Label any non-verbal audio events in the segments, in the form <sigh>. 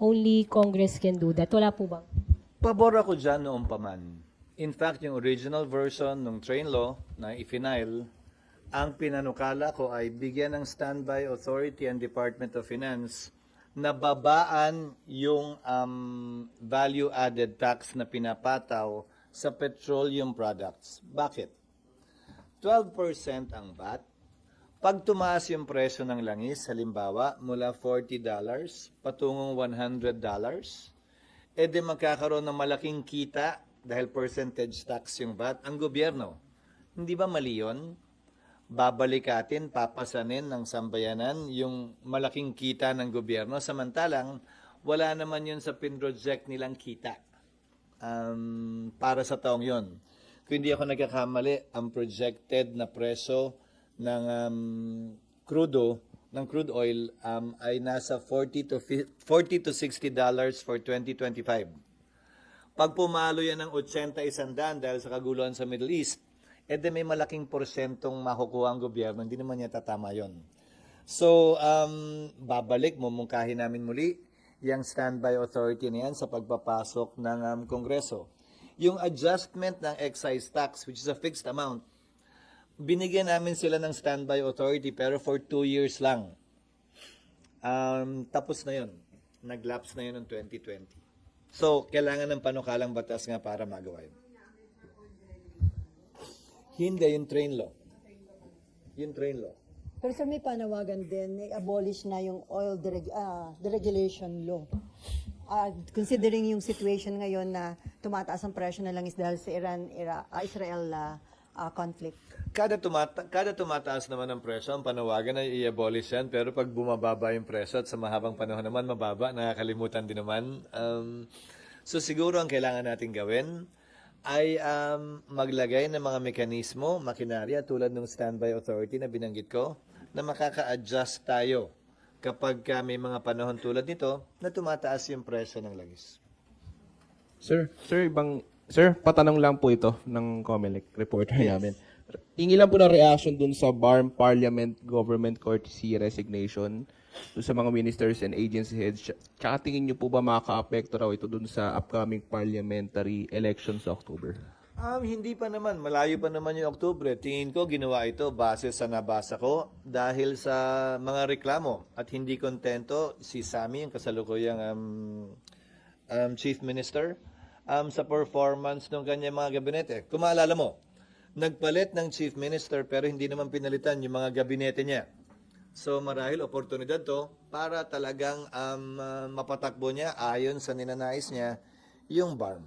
only Congress can do that. Wala po bang? Pabor ako dyan noong paman. In fact, yung original version ng train law na ifinail, ang pinanukala ko ay bigyan ng standby authority and Department of Finance na babaan yung um, value-added tax na pinapataw sa petroleum products. Bakit? 12% ang VAT. Pag tumaas yung presyo ng langis, halimbawa, mula $40 patungong $100, eh di magkakaroon ng malaking kita dahil percentage tax yung VAT ang gobyerno. Hindi ba mali yun? Babalikatin, papasanin ng sambayanan yung malaking kita ng gobyerno samantalang wala naman yun sa pinroject nilang kita um, para sa taong yon. Kung hindi ako nagkakamali, ang projected na presyo ng um, crudo, ng crude oil um, ay nasa 40 to, fi- 40 to 60 dollars for 2025. Pag pumalo yan ng 80 isandaan dahil sa kaguluhan sa Middle East, eh di may malaking porsyentong makukuha ang gobyerno, hindi naman niya tatama yon. So, um, babalik, mumungkahin namin muli yung standby authority na yan sa pagpapasok ng um, Kongreso. Yung adjustment ng excise tax, which is a fixed amount, binigyan namin sila ng standby authority pero for two years lang. Um, tapos na yun. Nag-lapse na yun ng 2020. So, kailangan ng panukalang batas nga para magawa yun. Hindi, yung train law. Yung train law. Pero sir, may panawagan din, i-abolish na yung oil dereg- ah, deregulation law. Ah, considering yung situation ngayon na tumataas ang presyo na langis dahil sa Iran, Ira- ah, Israel ah, ah, conflict. Kada, tumata kada tumataas naman ang presyo, ang panawagan ay i-abolish yan. Pero pag bumababa yung presyo at sa mahabang panahon naman mababa, nakakalimutan din naman. Um, so siguro ang kailangan natin gawin ay um, maglagay ng mga mekanismo, makinarya tulad ng standby authority na binanggit ko, na makaka-adjust tayo kapag ka may mga panahon tulad nito na tumataas yung presyo ng langis. Sir, sir, ibang, sir, patanong lang po ito ng COMELEC reporter namin. Hingi lang po ng reaction dun sa BARM Parliament Government Courtesy Resignation dun sa mga ministers and agency heads. Tsaka tingin niyo po ba makaka-apekto raw ito dun sa upcoming parliamentary elections sa October? Um, hindi pa naman. Malayo pa naman yung Oktubre. Tingin ko ginawa ito base sa nabasa ko dahil sa mga reklamo. At hindi kontento si Sami, yung kasalukuyang um, um, Chief Minister, um, sa performance ng kanyang mga gabinete. Kung maalala mo, nagpalit ng Chief Minister pero hindi naman pinalitan yung mga gabinete niya. So marahil oportunidad to para talagang um, uh, mapatakbo niya ayon sa ninanais niya yung BARM.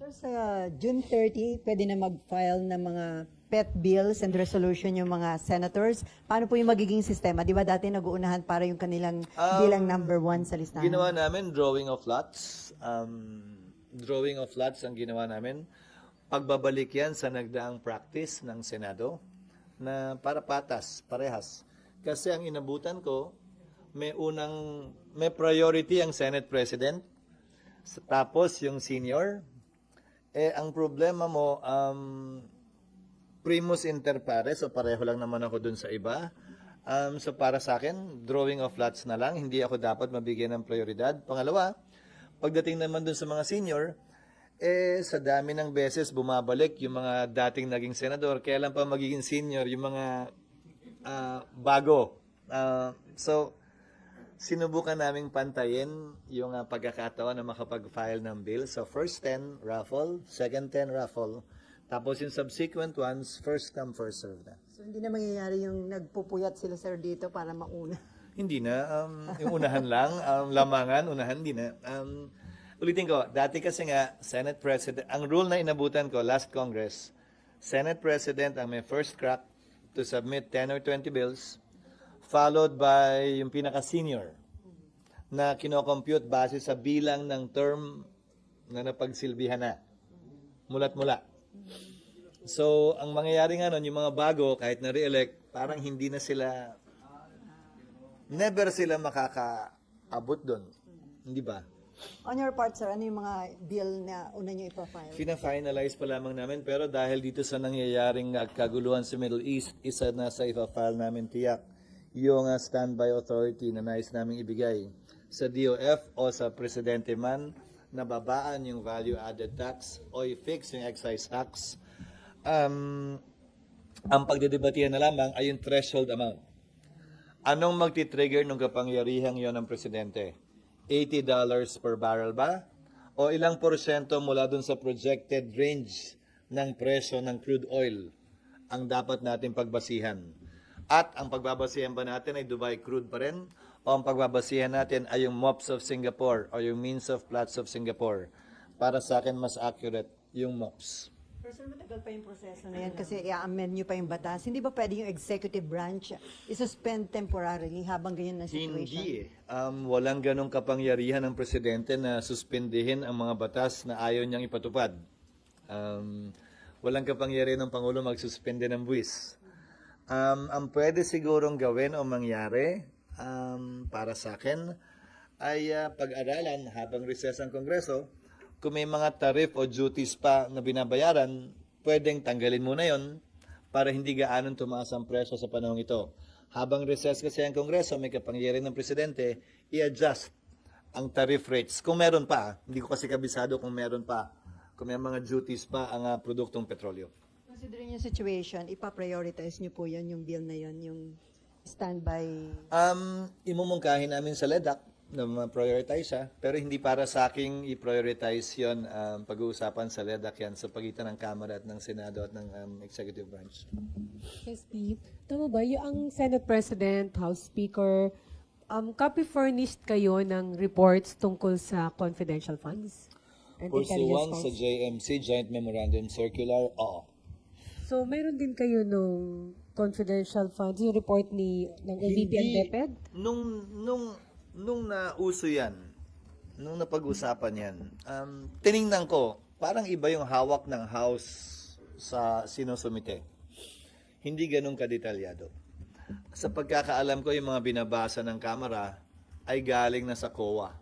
Sir, sa June 30, pwede na mag-file ng mga pet bills and resolution yung mga senators. Paano po yung magiging sistema? Di ba dati nag-uunahan para yung kanilang bilang number one sa listahan? Ginawa namin drawing of lots. Um, drawing of lots ang ginawa namin. Pagbabalik yan sa nagdaang practice ng Senado na para patas, parehas. Kasi ang inabutan ko, may unang, may priority ang Senate President, tapos yung senior. Eh, ang problema mo, um, primus inter pares, so pareho lang naman ako dun sa iba. Um, so para sa akin, drawing of lots na lang, hindi ako dapat mabigyan ng prioridad. Pangalawa, pagdating naman dun sa mga senior, eh sa dami ng beses bumabalik yung mga dating naging senador, kailan pa magiging senior yung mga ah, bago. Ah, so, sinubukan naming pantayin yung ah, pagkakataon na makapag-file ng bill. So, first 10, raffle. Second 10, raffle. Tapos yung subsequent ones, first come, first serve na. So, hindi na mangyayari yung nagpupuyat sila sir dito para mauna. Hindi na. Um, yung unahan lang. Um, lamangan, unahan, hindi na. Um, ulitin ko, dati kasi nga, Senate President, ang rule na inabutan ko last Congress, Senate President ang may first crack to submit 10 or 20 bills, followed by yung pinaka-senior na kinocompute base sa bilang ng term na napagsilbihan na. Mulat mula. So, ang mangyayari nga nun, yung mga bago, kahit na re-elect, parang hindi na sila never sila makakaabot doon. Hindi ba? On your part, sir, ano yung mga bill na una nyo ipafile? Fina-finalize pa lamang namin pero dahil dito sa nangyayaring uh, kaguluhan sa Middle East, isa na sa ipa-file namin tiyak yung uh, standby authority na nais namin ibigay sa DOF o sa presidente man na babaan yung value-added tax o i-fix yung excise tax. Um, ang pagdedebatihan na lamang ay yung threshold amount. Anong magti-trigger ng kapangyarihang yon ng presidente? $80 per barrel ba? O ilang porsyento mula dun sa projected range ng presyo ng crude oil ang dapat natin pagbasihan? At ang pagbabasihan ba natin ay Dubai crude pa rin? O ang pagbabasihan natin ay yung MOPS of Singapore o yung Means of Platts of Singapore? Para sa akin, mas accurate yung MOPS. Sir, matagal pa yung proseso na yan kasi i-amend nyo pa yung batas. Hindi ba pwede yung executive branch isuspend temporarily habang ganyan na situation? Hindi eh. Um, walang ganong kapangyarihan ng presidente na suspindihin ang mga batas na ayaw niyang ipatupad. Um, walang kapangyarihan ng Pangulo magsuspende ng buwis. Um, ang pwede sigurong gawin o mangyari um, para sa akin ay ah, pag-aralan habang recess ang Kongreso kung may mga tariff o duties pa na binabayaran, pwedeng tanggalin muna yon para hindi gaanong tumaas ang presyo sa panahong ito. Habang recess kasi ang Kongreso, may kapangyarihan ng Presidente, i-adjust ang tariff rates. Kung meron pa, hindi ko kasi kabisado kung meron pa, kung may mga duties pa ang ah, produktong petrolyo. Considering yung situation, ipa-prioritize nyo po yan, yung bill na yan, yung standby. Um, imumungkahin namin sa LEDAC na ma-prioritize siya, pero hindi para sa aking i-prioritize yon um, pag-uusapan sa LEDAC yan sa pagitan ng Kamara at ng Senado at ng um, Executive Branch. SP, tama ba? Yung ang Senate President, House Speaker, um, copy furnished kayo ng reports tungkol sa confidential funds? Pursuant sa? JMC, Joint Memorandum Circular, oo. So, mayroon din kayo nung confidential funds, yung report ni ng OVP and DepEd? Nung, nung, nung nauso yan, nung napag-usapan yan, um, tiningnan ko, parang iba yung hawak ng House sa sinusumite. Hindi ganun kadetalyado. Sa pagkakaalam ko, yung mga binabasa ng Kamara ay galing na sa COA.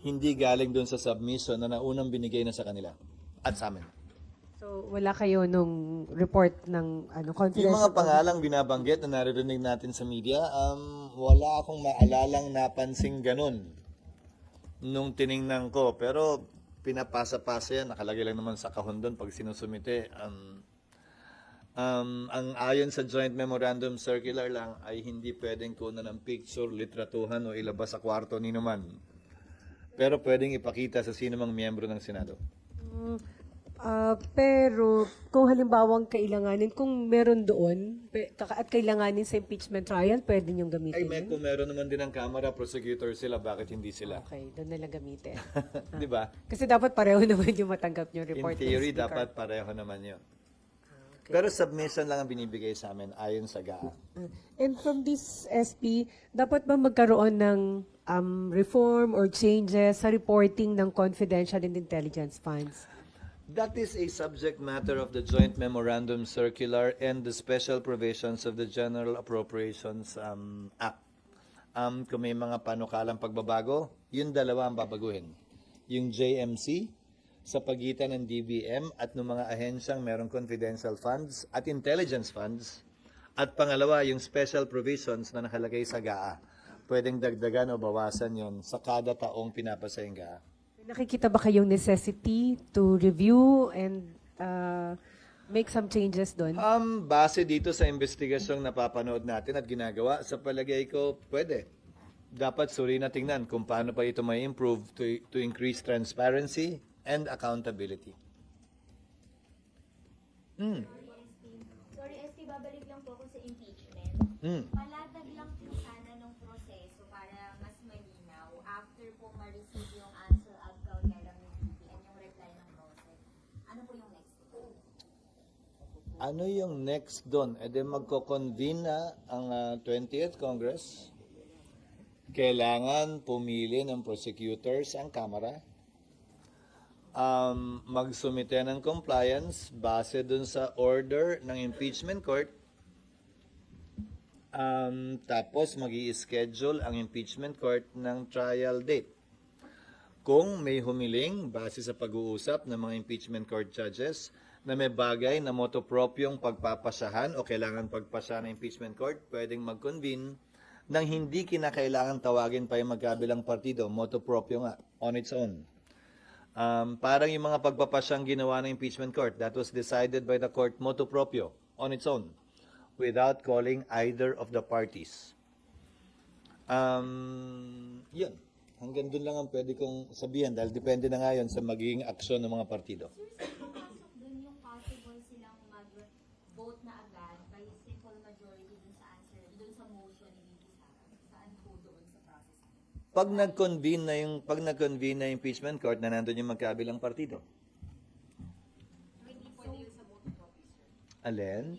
Hindi galing dun sa submission na naunang binigay na sa kanila at sa amin. So, wala kayo nung report ng ano, Yung confidential mga pangalang binabanggit na naririnig natin sa media, um, wala akong maalalang napansin ganun nung tiningnan ko. Pero pinapasa-pasa yan, nakalagay lang naman sa kahon doon pag sinusumite. Um, um, ang ayon sa Joint Memorandum Circular lang ay hindi pwedeng kunan ng picture, litratuhan o ilabas sa kwarto ni naman. Pero pwedeng ipakita sa sino mang miyembro ng Senado. Mm, ah, pero kung halimbawang kailanganin, kung meron doon pe- at kailanganin sa impeachment trial, pwede niyong gamitin Ay, may kung meron naman din ang Kamara, prosecutor sila, bakit hindi sila? Okay, doon nalang gamitin. <laughs> Di ba? Kasi dapat pareho <laughs> naman yung matanggap yung report. In theory, dapat pareho naman yun. Pero submission lang ang binibigay sa amin ayon sa GAA. Uh, And from this SP, dapat ba magkaroon ng um, reform or changes sa reporting ng confidential and intelligence funds? That is a subject matter of the Joint Memorandum Circular and the special provisions of the General Appropriations um, Act. Um, kung may mga panukalang pagbabago, yung dalawa ang babaguhin. Yung JMC sa pagitan ng DBM at ng mga ahensyang merong confidential funds at intelligence funds. At pangalawa, yung special provisions na nakalagay sa GAA. Pwedeng dagdagan o bawasan yon sa kada taong pinapasa yung GAA. Nakikita ba kayong necessity to review and uh, make some changes doon? Um, base dito sa investigasyong napapanood natin at ginagawa, sa palagay ko, pwede. Dapat suri na tingnan kung paano pa ito may improve to, to increase transparency and accountability. Hmm. Sorry, ST, babalik lang po ako sa impeachment. Hmm. Palatag lang po sana nung proseso para mas malinaw after po ma-receive yung answer at galang ng BPN, yung reply ng process. Ano po yung next step? Ano yung next doon? E de magko-convene na ang ah, 20th Congress. Kailangan pumili ng prosecutors ang Kamara. Um, magsumite ng compliance base dun sa order ng impeachment court. Um, tapos mag schedule ang impeachment court ng trial date. Kung may humiling base sa pag-uusap ng mga impeachment court judges na may bagay na motopropyong pagpapasahan o kailangan pagpasa ng impeachment court, pwedeng mag-convene nang hindi kinakailangan tawagin pa yung magkabilang partido, motu proprio nga, on its own. Um, parang yung mga pagpapasyang ginawa ng impeachment court, that was decided by the court motu proprio, on its own, without calling either of the parties. Um, yun. Hanggang doon lang ang pwede kong sabihin dahil depende na nga yun sa magiging aksyon ng mga partido. Sir, saan pumasok dun yung possible silang mag-vote na agad by simple majority dun sa answer, dun sa motion ni VP Sara? Saan po doon sa process? Pag nag-convene na yung pag nag-convene na yung impeachment court na nandun yung magkabilang partido. Alin?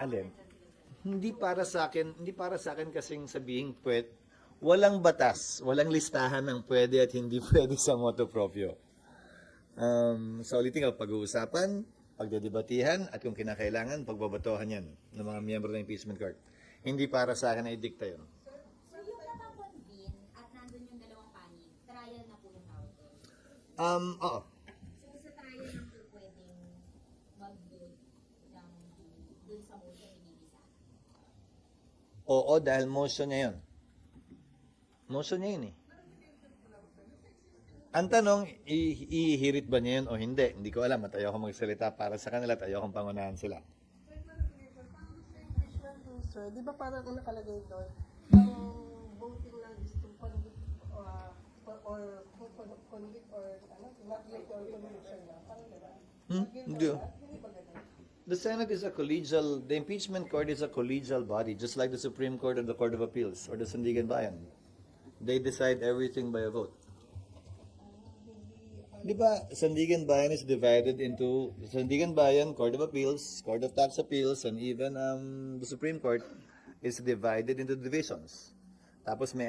Alin? Hindi para sa akin, hindi para sa akin kasing sabihin pwet, walang batas, walang listahan ng pwede at hindi <laughs> pwede sa motu proprio. Um, sa ulitin ko, pag-uusapan, pagdedebatihan, at kung kinakailangan, pagbabatohan yan ng mga miyembro ng impeachment court. Hindi para sa akin na i-dicta yun. So yung nakakonvene at nandun yung dalawang panig, trial na po yung tawag doon. Um, oo. So sa trial na po pwedeng mag-vote ng dun sa motion ni Sara? Oo, dahil motion niya yun. Motion niya yun eh. Ang tanong, ihirit ba niya yun o hindi? Hindi ko alam at ayoko magsalita para sa kanila at ayoko pangunahan sila. Sir, di ba parang ang nakalagay doon, ang or, or to con- convict or ano, not guilty or conviction lang. Parang gano'n. Hmm? Hindi. Hindi ba gano'n? The Senate is a collegial, the impeachment court is a collegial body, just like the Supreme Court or the Court of Appeals or the Sandigan Bayan. They decide everything by a vote. Di ba, Sandigan Bayan is divided into Sandigan Bayan, Court of Appeals, Court of Tax Appeals, and even um, the Supreme Court is divided into divisions. Tapos may